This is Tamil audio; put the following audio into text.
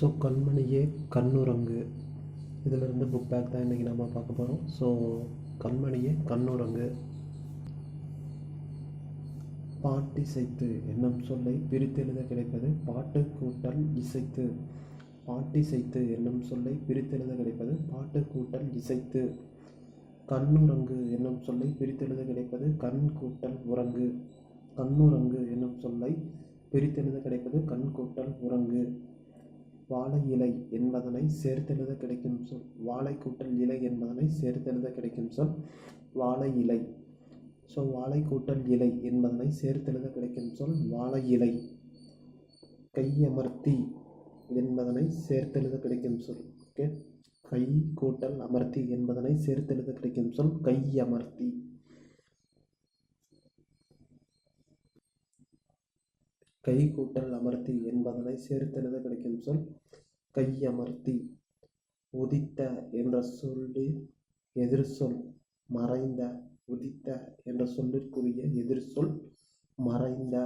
ஸோ கண்மணியே கண்ணுரங்கு. இதிலிருந்து புக் பேக் தான் இன்றைக்கி நம்ம பார்க்க போகிறோம் ஸோ கண்மணியே கண்ணுரங்கு. பாட்டு இசைத்து என்னும் சொல்லை பிரித்தெழுத கிடைப்பது பாட்டு கூட்டல் இசைத்து. பாட்டிசைத்து என்னும் சொல்லை பிரித்தெழுத கிடைப்பது பாட்டு கூட்டல் இசைத்து. கண்ணுரங்கு என்னும் சொல்லை பிரித்தெழுத கிடைப்பது கண் கூட்டல் உறங்கு. கண்ணுரங்கு என்னும் சொல்லை பிரித்தெழுத கிடைப்பது கண் கூட்டல் உறங்கு. வாழை இலை என்பதனை சேர்த்தெழுத கிடைக்கும் சொல். வாழை கூட்டல் இலை என்பதனை சேர்த்தெழுத கிடைக்கும் சொல். வாழை இலை. ஸோ வாழை கூட்டல் இலை என்பதனை சேர்த்தெழுத கிடைக்கும் சொல். வாழை இலை. கையமர்த்தி என்பதனை சேர்த்தெழுத கிடைக்கும் சொல். ஓகே கை கூட்டல் அமர்த்தி என்பதனை சேர்த்தெழுத கிடைக்கும் சொல். கையமர்த்தி கை கூட்டல் அமர்த்தி என்பதனை சேர்த்தெழுத கிடைக்கும் சொல். கையமர்த்தி உதித்த என்ற சொல்லில் எதிர் சொல் மறைந்த உதித்த என்ற சொல்லிற்குரிய எதிர் சொல் மறைந்த